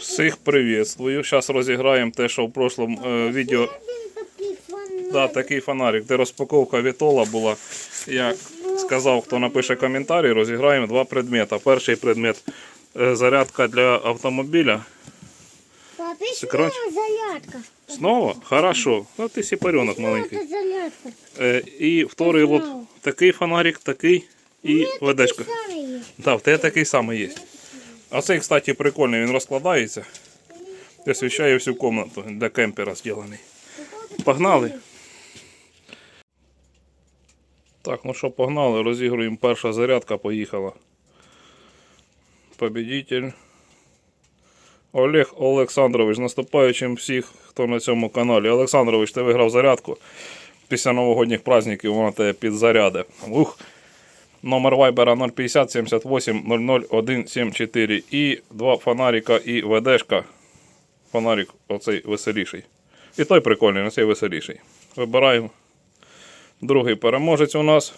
Всіх приветствую. Зараз розіграємо те, що в прошлому е, відео. Да, такий фонарик, де розпаковка Вітола була. Я сказав, хто напише коментарі, розіграємо два предмета. Перший предмет е, зарядка для автомобіля. Папі, Це снова зарядка. Знову? Хорошо. Ну ти сіпаренок маленький. Е, і вторий лот. Такий фонарик, такий і ведешка. Є. Да, в тебе такий самий є. А цей, кстати, прикольний, він розкладається. Освіщає всю кімнату для кемпера зроблений. Погнали. Так, ну що, погнали, розігруємо. Перша зарядка поїхала. Победитель. Олег Олександрович, наступаючим всіх, хто на цьому каналі. Олександрович, ти виграв зарядку. Після новогодніх праздників вона тебе підзаряде. Ух. Номер вайбера 050 78 00 174 і два фонарика і ведешка. Фонарик оцей веселіший. І той прикольний, оцей цей веселіший. Вибираємо. Другий переможець у нас.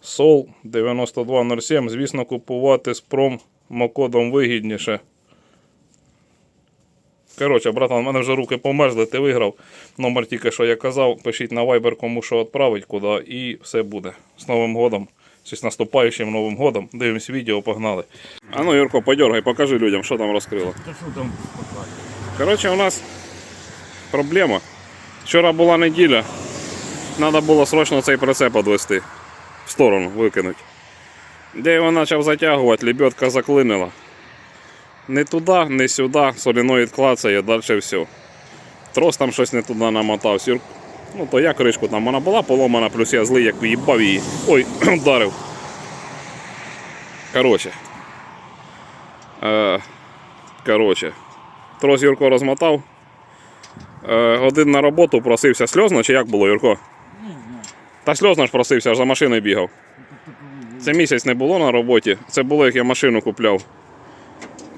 Сол 9207. Звісно, купувати з промокодом вигідніше. Коротше, братан, в мене вже руки померзли, ти виграв. Номер тільки що я казав, пишіть на Viber, кому що відправить, куди, і все буде. З Новим годом. З наступаючим Новим годом. Дивимось відео, погнали. А ну, Юрко, подергай, покажи людям, що там розкрило. Та що там? Коротше, у нас проблема. Вчора була неділя. Треба було срочно цей прицеп відвести. В сторону викинути. Де його почав затягувати, лебедка заклинила. Не туди, не сюди, соліноїд клацає, далі все. Трос там щось не туди намотав. Сюр... Ну то я кришку там, вона була поломана, плюс я злий, як їбав її. Ой, вдарив. Коротше. Е, коротше. Трос Юрко розмотав. Е, один на роботу просився сльозно, чи як було, Юрко? Та сльозно ж просився, аж за машиною бігав. Це місяць не було на роботі. Це було, як я машину купляв.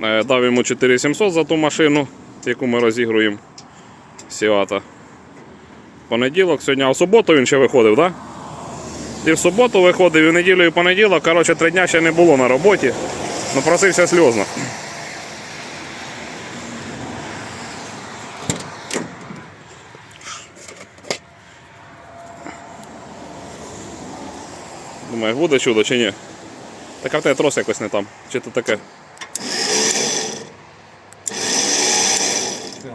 Е, Дав йому 4700 за ту машину, яку ми розігруємо. Сіата. Понеділок сьогодні, а в суботу він ще виходив, так? Да? І в суботу виходив, і в неділю і понеділок. Коротше, три дня ще не було на роботі. Ну просився сльозно. Думаю, буде чудо чи ні? Так а в тебе трос якось не там. Чи то таке? Все.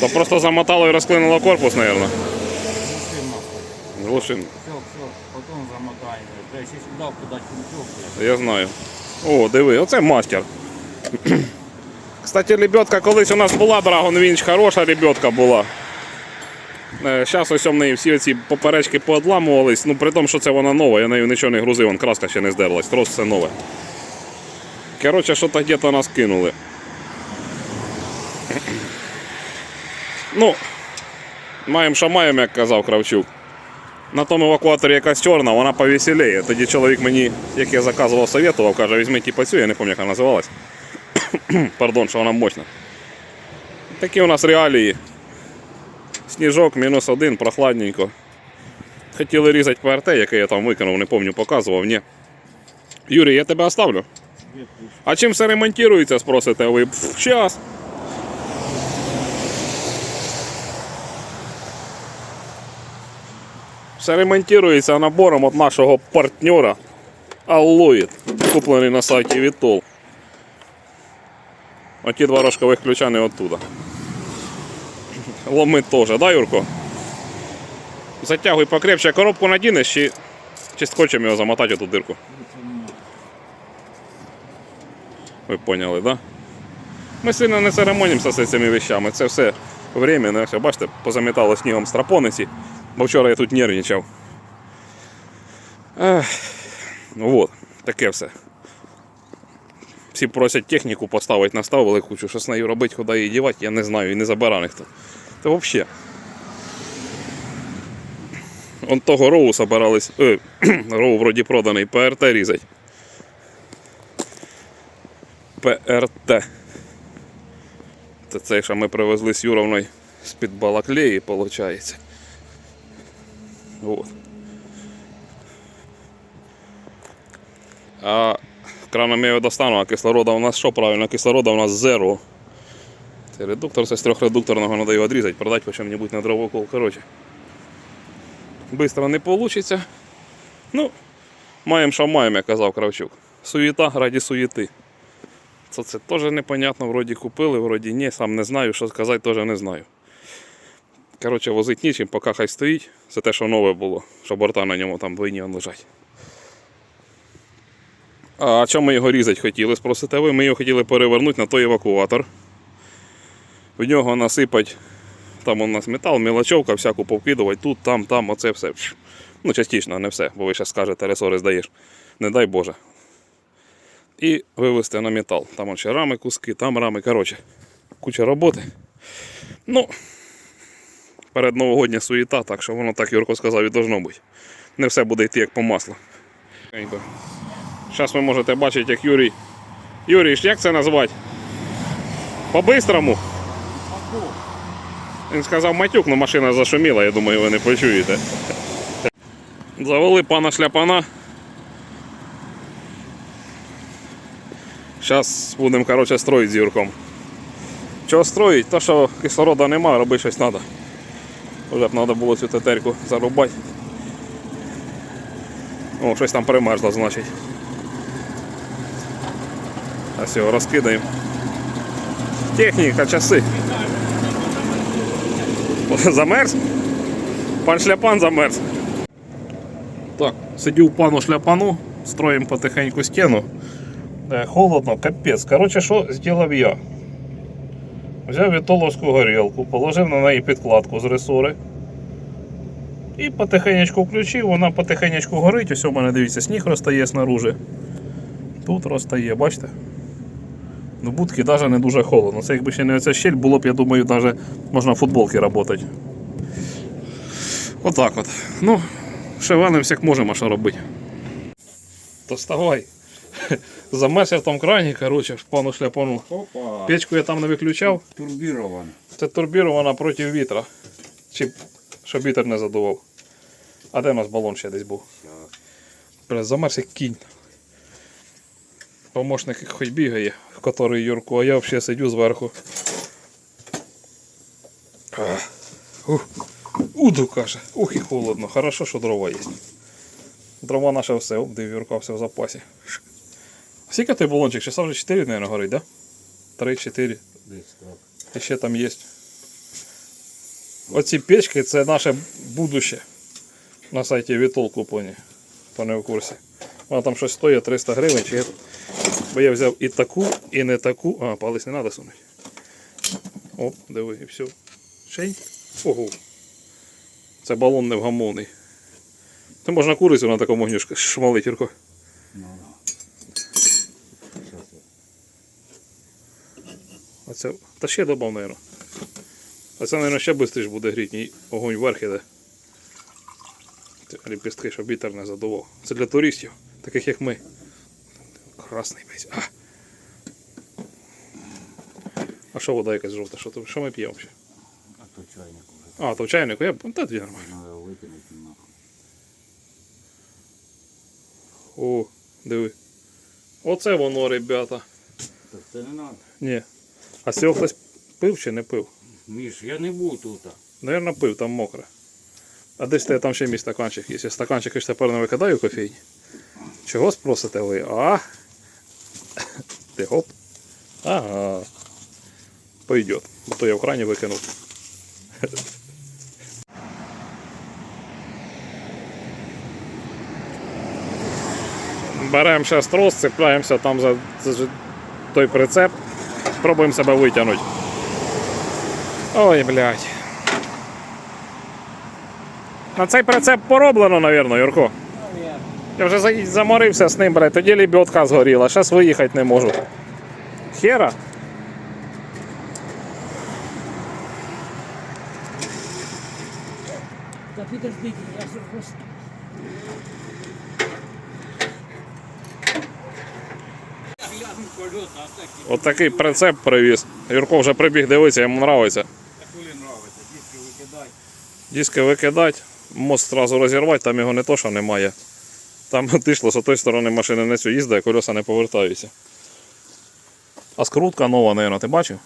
То просто замотало і розклинуло корпус, мабуть. Глушин. Все, все, потім замотаємо. Треба ще сюди подати крючок. Я знаю. О, диви, оце мастер. Кстати, лебедка колись у нас була Dragon Winch, хороша лебедка була. Зараз ось у неї всі ці поперечки поодламувались, ну при тому, що це вона нова, я нею нічого не грузив, вон краска ще не здерлась, трос все нове. Коротше, що то где-то нас кинули. Ну, маємо що як казав Кравчук. На тому евакуаторі якась чорна, вона повеселіє. Тоді чоловік мені, як я заказував, советував, каже, візьми типу цю, я не пам'ятаю, як вона називалась. Пардон, що вона мощна. Такі у нас реалії. Сніжок, мінус один, прохладненько. Хотіли різати ПРТ, яке я там викинув, не пам'ятаю, показував, ні. Юрій, я тебе оставлю. А чим все ремонтується, спросите ви? Пф, Все ремонтується набором від нашого партнера Alloyd, куплений на сайті Vitol. Оті два рожкових ключа не оттуда. Ломи теж, да, Юрко? Затягуй покрепче, коробку надінеш чи, чи скотчем його замотати оту дирку. Ви поняли, да? Ми сильно не церемонимося з цими вещами. Це все временно. Бачите, позамітало снігом страпониці, бо вчора я тут нервничав. Ех, ну от, таке все. Всі просять техніку поставити, наставили кучу, що з нею робити, куди її дівати, я не знаю і не забира ніхто. Та взагалі. Он того роу собирались. Е, роу вроді проданий, ПРТ різать. ПРТ. Це цей, що ми привезли з Юровною з-під Балаклеї, виходить. От. А Краном я достану, а кислорода у нас що правильно? Кислорода у нас зеро. Цей редуктор це з трьохредукторного треба його відрізати, продати по чому-небудь на дровокол. Коротше. Бистро не вийде. Ну, маємо, що маємо, як казав Кравчук. Суєта раді суєти. Це, це теж непонятно, вроді купили, вроді ні, сам не знаю, що сказати, теж не знаю. Коротше, возить нічим, поки хай стоїть. Це те, що нове було, що борта на ньому там двойні лежать. А чому ми його різати хотіли, спросите ви? Ми його хотіли перевернути на той евакуатор. В нього насипать, там у нас метал, мілочовка, всяку повкидувати, тут, там, там, оце все. Ну, частично, не все, бо ви ще скажете, ресори здаєш. Не дай Боже. І вивезти на метал. Там ще рами, куски, там рами, коротше, куча роботи. Ну, перед новогодня суєта, так що воно так Юрко сказав і должно бути. Не все буде йти як по маслу. Зараз ви можете бачити, як Юрій. Юрій, як це назвати? По-бистрому. Він сказав матюк, але машина зашуміла, я думаю, ви не почуєте. Завели пана шляпана. Зараз будемо коротше, строїти з Юрком. Чого строїть? То що кислорода немає, робити щось треба. Вже б треба було цю тетерку зарубати. О, щось там примерзло, значить. А все, розкидаємо. Техніка, часи. Замерз? Пан шляпан замерз. Так, сидів пану шляпану, строїмо потихеньку стіну. Е, Холодно, капець. Коротше, що зробив я? Взяв вітоловську горілку, положив на неї підкладку з ресори. І потихенечку включив, вона потихенечку горить. Ось у мене дивіться, сніг розтає снаружи. Тут розтає, бачите? Ну, будки навіть не дуже холодно. Це якби ще не оця щель, було б, я думаю, навіть можна в футболки працювати. Отак от. Ну, шевелимося як можемо, що робити. То вставай. Замерзся в тому крані, коротше, в пану шляпану. Опа. Печку я там не виключав. Турбірован. Це турбірована проти вітра. Чи щоб вітер не задував. А де у нас балон ще десь був? Бля, замерз як кінь. Помощник хоч бігає, в котрий Юрку, а я взагалі сидю зверху. Ух. Уду каже. Ух і холодно. Хорошо, що дрова є. Дрова наше все, Юрка, все в запасі. Скільки той балончик? Часа вже 4, мабуть, горить, да? 3-4. І ще там є. Оці печки це наше будуще. На сайті Вітол куплені. Хто не в курсі. Вона там щось стоїть 300 гривень. Чи... Бо я взяв і таку, і не таку. А, палець не треба сунути. Оп, диви, і все. Шень. Ого. Це балон невгамовний. Це можна курицю на такому огнюшку шмалить, Юрко. Ну, Щас я. Оце. Та ще добав, мабуть. А це, мабуть, ще швидше буде гріти, і огонь вверх іде. Ліпістки, щоб вітер не задував. Це для туристів, таких як ми. Красний весь. А, а що вода якась жовта? Що, що ми п'ємо? ще? А то чайник уже. А, то в чайнику, я та тоді нормально. О, диви. Оце воно, ребята. Так це не треба. Ні. А з цього хтось пив чи не пив? Міш, я не був тут. Наверно, пив, там мокре. А десь те там ще мій стаканчик є. Я стаканчики ж тепер не викидаю кофейні. Чого спросите ви? А? Ти гоп. Ага. Пойдет. Бо то я в крані викинув. Беремо ще трос, цепляємося там за, за той прицеп. Пробуємо себе витягнути. Ой, блядь. На цей прицеп пороблено, напевно, Юрко. Я вже за- заморився з ним, блядь, тоді лебедка згоріла, зараз виїхати не можу. Хера? Да подождите, я же просто... От такий прицеп привіз. Юрко вже прибіг дивитися, йому подобається. Диски викидай. Диски викидати, мост одразу розірвати, там його не то, що немає. Там тишло, з тої сторони машини не цю їздить, а колеса не повертаються. А скрутка нова, мабуть, ти бачив?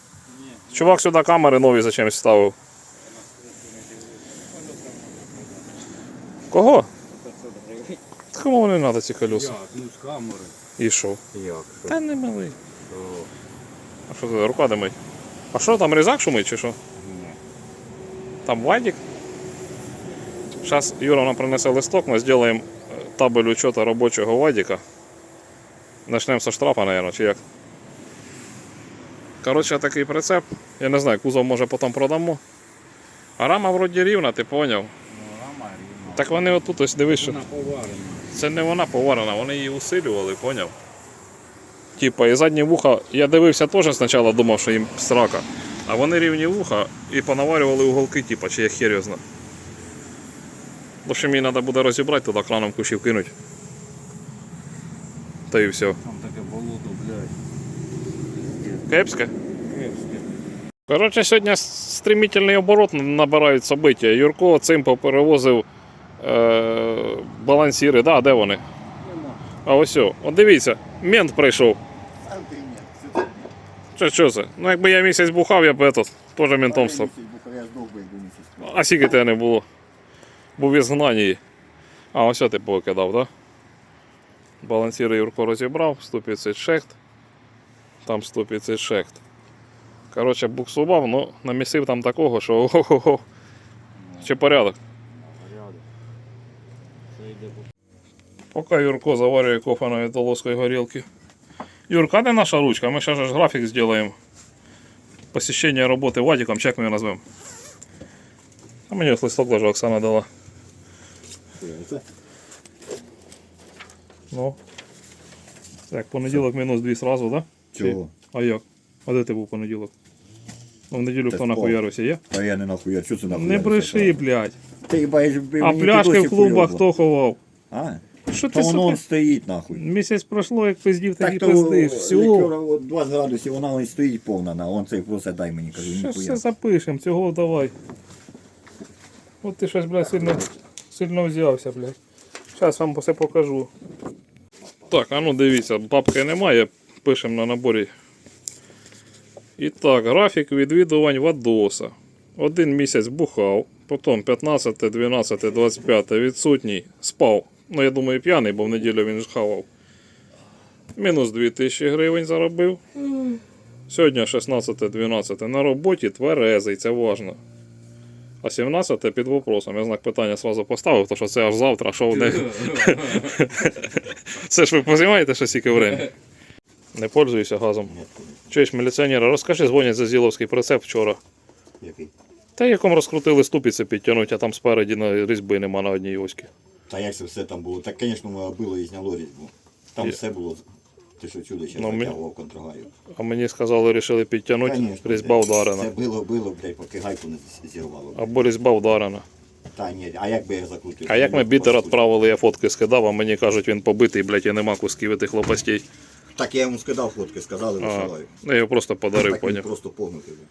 Чувак сюди камери нові зачем ставив. Кого? Кому вони треба ці колеса? Як? Ну з камери. І що? Як? Та не милий. А що це, рука димить? А що там різак шумить чи що? Ні. Там вадик? Зараз Юра нам принесе листок, ми зробимо табель учета робочого вадика. Начнемо со штрафа, мабуть, чи як. Коротше, такий прицеп. Я не знаю, кузов може потім продамо. А рама вроді рівна, ти поняв? Ну, рама рівна. Так вони отут ось дивись. Вона поварена. Це не вона поварена, вони її усилювали, поняв? Типа, і задні вуха, я дивився теж спочатку думав, що їм срака. А вони рівні вуха і понаварювали уголки, типа, чи я хер його. В общем, її треба буде розібрати, туди краном кущів кинуть. Та і все. Там таке болото, блядь. Кепське? Кепське. Коротше, сьогодні стремительний оборот набирають собиття. Юрко цим перевозив е- балансіри. Да, де вони? А ось от дивіться, мент прийшов. Що, що це? Ну якби я місяць бухав, я б этот, теж ментом став. А скільки тебе не було? Був в ізгнанні. А, ось ти покидав, так? Да? Балансіри Юрко розібрав, 150 шехт. Там 150 шехт. Коротше, буксував, ну намісив там такого, що ого-го. Чи? Порядок. Поки Юрко заварює кофе на італійської горілки. Юрка, де наша ручка? Ми зараз ж графік зробимо. Посещення роботи Вадиком, чи як ми його назвемо? А мені ось листок лежав, Оксана дала. Ну. Так, понеділок мінус 2 сразу, так? Да? Чого? А як? А де ти був понеділок? В неділю хто спав. нахуярився, є? Та я не нахуя, що це нахуя? Не бреши, блядь. Ти баєш, А пляшки в клубах хто ховав? А? Що Та ти воно он сука? стоїть нахуй. Місяць пройшло, як пиздів, так і пиздиш. Все. от 20 градусів, вона ось стоїть повна, на, он цей просто дай мені, кажу, Щас все ніхуя. запишем, цього давай. От ти щось, блядь, сильно, сильно взявся, блядь. Зараз вам все покажу. Так, а ну дивіться, папки немає, пишемо на наборі. І так, графік відвідувань Вадоса. Один місяць бухав, потім 15, 12, 25 відсутній, спав. Ну, я думаю, п'яний, бо в неділю він ж хавав. Мінус 2000 гривень заробив. Сьогодні 16-12 на роботі тверезий, це важно. А 17 під вопросом. Я знак питання сразу поставив, тому що це аж завтра, що в день. Це ж ви позимаєте що стільки время? Не пользуюся газом. Чуєш, міліціонера, розкажи, дзвонять за Зіловський прицеп вчора. Який? Та якому розкрутили ступиці підтягнуть, а там спереді на різьби нема на одній оські. Та як це все там було? Так, звісно, воно було і зняло різьбу. Там Я- все було, ти що чудо, ще Ну, ми- затягував контрагаю. А мені сказали, вирішили підтягнути, Конечно, різьба блядь. вдарена. Це було, було, блядь, поки гайку не зірвало. блядь. Або різьба вдарена. Та ні, а як би я закрутив? А як ми Ну, бітер відправили, я фотки скидав, а мені кажуть, він побитий, блядь, і нема кусків тих лопастей. Так я йому скидав фотки, сказали, висилаю. ну, я його просто подарив, Так він поняв. просто погнутий. був.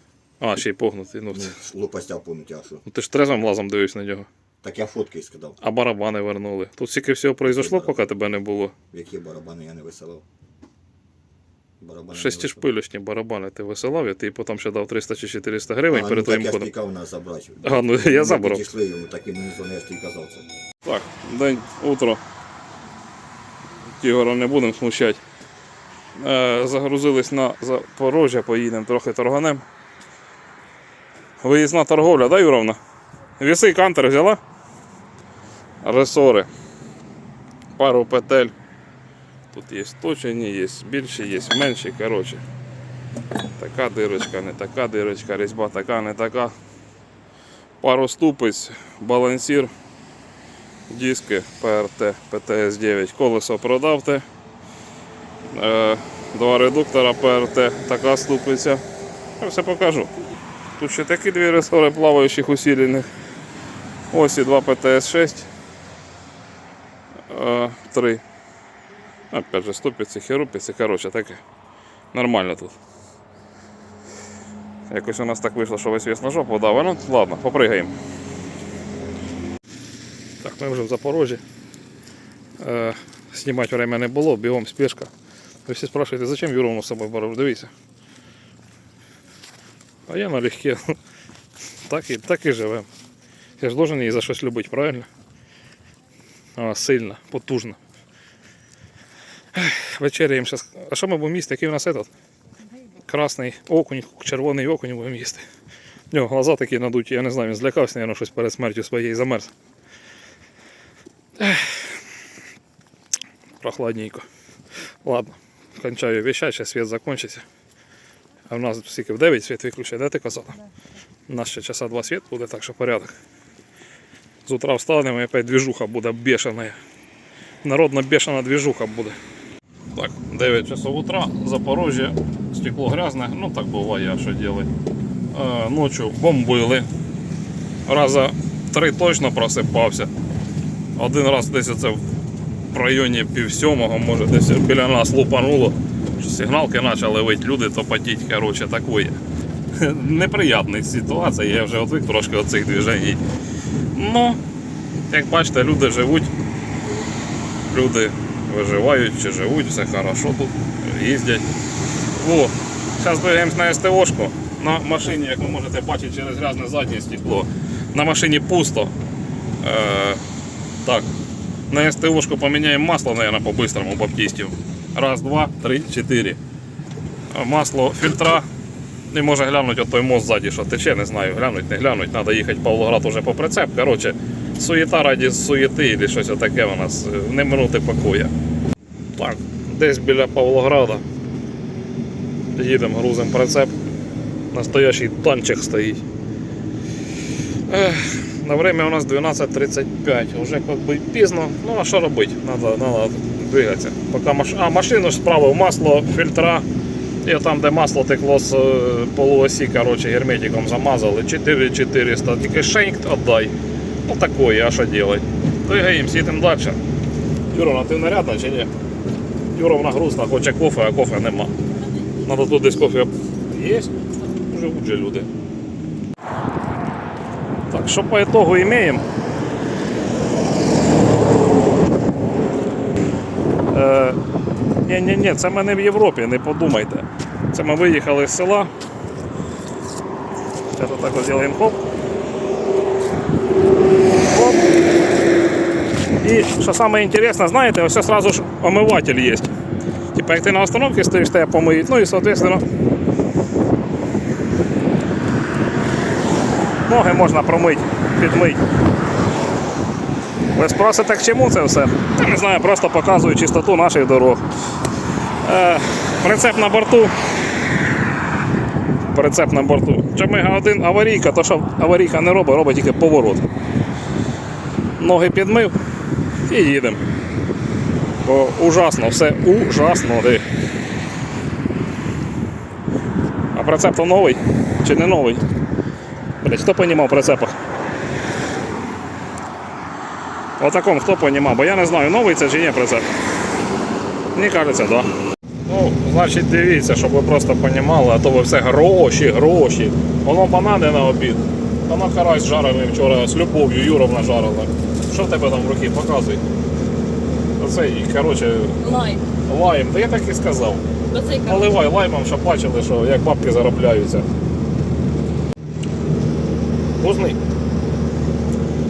А, ще й погнутий. Ну, Ну, лопастя погнуті, а що? ну, ти ж трезвим лазом дивився на нього. Так я фотки скидав. А барабани вернули. Тут стільки всього произошло, поки тебе не було. Які барабани я не висилав. Барабани не барабани ти висилав, і ти потім ще дав 300 чи 400 гривень А, перед ну, твоїм так я ходом. стікав нас забрати. А, ну, я Ми забрав. Підійшли йому, так і мені дзвонив, я ж тобі казав це. Так, день, утро. Ігора не будемо смущати. Е, загрузились на Запорожжя, поїдемо трохи торганем. Виїзна торговля, да, Юровна? Віси кантер взяла? Ресори. Пару петель. Тут є точені, є більші, є менші, коротше. Така дирочка, не така дирочка, різьба така, не така. Пару ступиць, балансір диски ПРТ ПТС-9, колесо продавте. Е, два редуктора ПРТ, така ступиця. Я все покажу. Тут ще такі дві ресори плаваючих усилених. Ось і два ПТС-6. Е, три. Опять же, ступиці, херупиці, коротше, таке. Нормально тут. Якось у нас так вийшло, що весь вес на жопу дав. Ну, ладно, попригаємо. Так, ми вже в Запорожжі. Е, Знімати время не було, бігом спешка. Ви всі спрашуєте, зачем Юровну з собою береш? Дивіться. А я налегке. Так і, так і живем. Я ж должен її за щось любити, правильно? Вона сильна, потужна. Вечеряємо зараз. А що ми будемо їсти? Який у нас этот? Красний окунь, червоний окунь будемо їсти. У нього глаза такі надуті, я не знаю, він злякався, мабуть, щось перед смертю своєї замерз. Прохладненько. Ладно, кончаю вещать, сейчас свет закончится. А в нас стільки в 9 світ виключає, де ти казала? У нас ще часа два світ буде, так що порядок. З утра встанемо і опять движуха буде бешена. Народна бешена движуха буде. Так, 9 часов утра, Запорожжя, стекло грязне, ну так буває, що делать. Е, ночью бомбили. Раза три точно просипався. Один раз десь це в районі пів сьомого, може десь біля нас лупануло. Сигналки почали вити, люди топотіть, коротше, такої. Неприятна ситуація, я вже отвик трошки від цих движень. Ну, як бачите, люди живуть, люди виживають чи живуть, все хорошо тут, їздять. О, зараз двигаємось на СТОшку. На машині, як ви можете бачити, через грязне заднє стекло. На машині пусто. Е, так, на СТОшку поміняємо масло, наверное, по-быстрому баптистів. Раз, два, три, чотири. Масло фільтра. І може глянуть от той мост ззаді, що тече, не знаю, глянуть, не глянуть, треба їхати Павлоград уже по прицеп. Коротше, суєта раді суєти і щось таке у нас. е, Не минути покоя. Так, десь біля Павлограда. Їдемо, грузимо прицеп. Настоящий танчик стоїть. Ех, на время у нас 12.35. Уже как бы пізно. Ну а що робити? Надо, надо двигатися. Поки маш... А машину ж справив масло, фільтра. І там, де масло текло з е, полуосі, короче, герметиком замазали. 4400. Тільки шеньк отдай. Ну такое, а що делать? Двигаємось, їдемо далі. Юровна, ти нарядна чи ні? Юровна грустна, хоче кофе, а кофе нема. Надо тут десь кофе є. Живуть же люди. Так, що по итогу имеем? Е, ні, ні, ні, це ми не в Європі, не подумайте. Це ми виїхали з села. Зараз так зробимо хоп. Хоп. І що саме інтересне, знаєте, ось одразу ж омиватель є. Типа як ти на остановці стоїш, тебе помиють, ну і соответственно. Ноги можна промити, підмити. Ви спросите, к чому це все? Не знаю, просто показую чистоту наших дорог. Е, прицеп на борту. Прицеп на борту. Чомига один аварійка, то що аварійка не робить, робить тільки поворот. Ноги підмив і їдемо. Бо ужасно, все ужасно. Диви. А прицеп то новий чи не новий? Блять, хто понімав прицепах? Отаком хто понімав, бо я не знаю, новий це чи ні прицеп. Мені кажеться. Да. Ну, значить, дивіться, щоб ви просто понімали, а то ви все гроші, гроші. Воно банани на обід. Воно карась жарений вчора з любов'ю Юровна жарила. Що в тебе там в руки? Показуй. Оце, і, коротше, Лайм. лайм, та я так і сказав. Оцей Наливай лаймом, щоб бачили, що як бабки заробляються. Вкусний.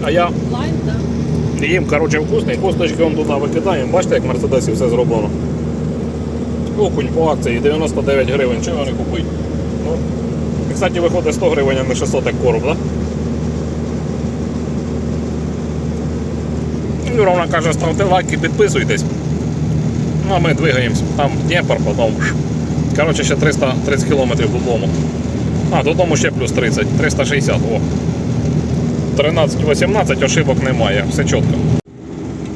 А я лайм, так. їм, коротше, вкусний, косточки он туди викидаємо. Бачите, як в Мерседесі все зроблено. Окунь по акції 99 гривень, чого не купити? Ну, і, кстати, виходить 100 гривень, а не 600 як короб? Да? Юровна каже, ставте лайки, підписуйтесь. Ну, а ми двигаємось. Там Дніпр, потім. Коротше, ще 330 кілометрів додому. А, додому ще плюс 30, 360, о. 13-18 ошибок немає, все чітко.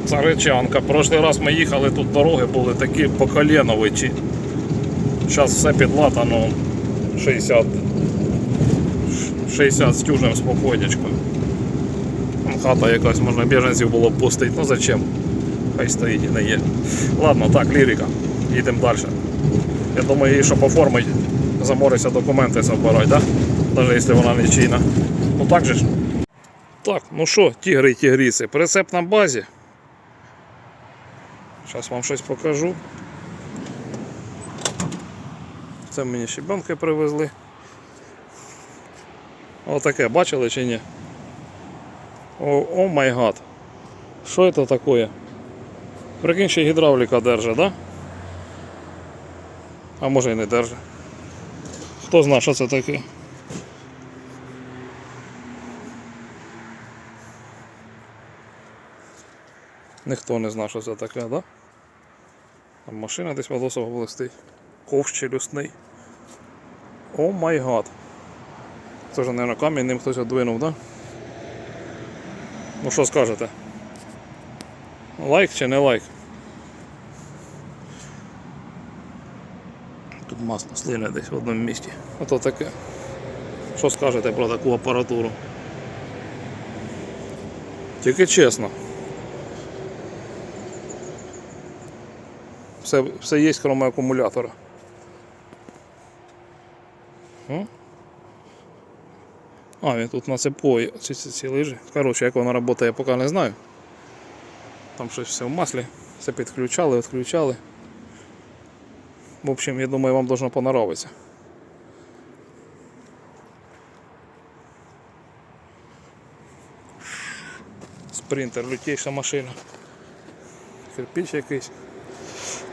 Царичанка. Прошлий раз ми їхали, тут дороги були такі по коленовичі. Зараз все підлатано 60. 60 з тюжем спокійничко. Там хата якась, можна біженців було б пустити. Ну зачем? Хай стоїть і не є. Ладно, так, лірика. Їдемо далі. Я думаю, їй щоб оформити, заморися документи забирати, да? Навіть якщо вона не чийна. Ну так же ж. Так, ну що, тігри і тігріси, прицеп на базі. Зараз вам щось покажу. Це мені щебенки привезли. Отаке, бачили чи ні? О, о май гад. Що це таке? Прикинь, ще гідравліка держить, да? А може і не держить. Хто знає, що це таке? Ніхто не знає, що це таке, да? Там машина десь волосого блистить. Ковш челюстний. О май гад. Це вже, мабуть, камінь ним хтось одвинув, да? Ну що скажете? Лайк чи не лайк? Масло слине десь в одному місці. Ото таке. Що скажете про таку апаратуру? Тільки чесно. Все, все є, крім акумулятора. А, він тут на ці, ці, ці лижі. Коротше, як вона працює, я поки не знаю. Там щось все в маслі. Все підключали, відключали. В общем, я думаю, вам должно понравиться. Спринтер, лютейша машина. Кирпич якийсь.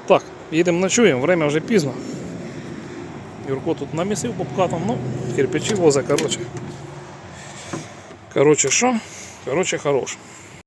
Так, їдемо ночуємо, время вже пізно. Юрко тут намісив попкатом, ну, кирпичі воза, короче. Короче, що? Короче, хорош.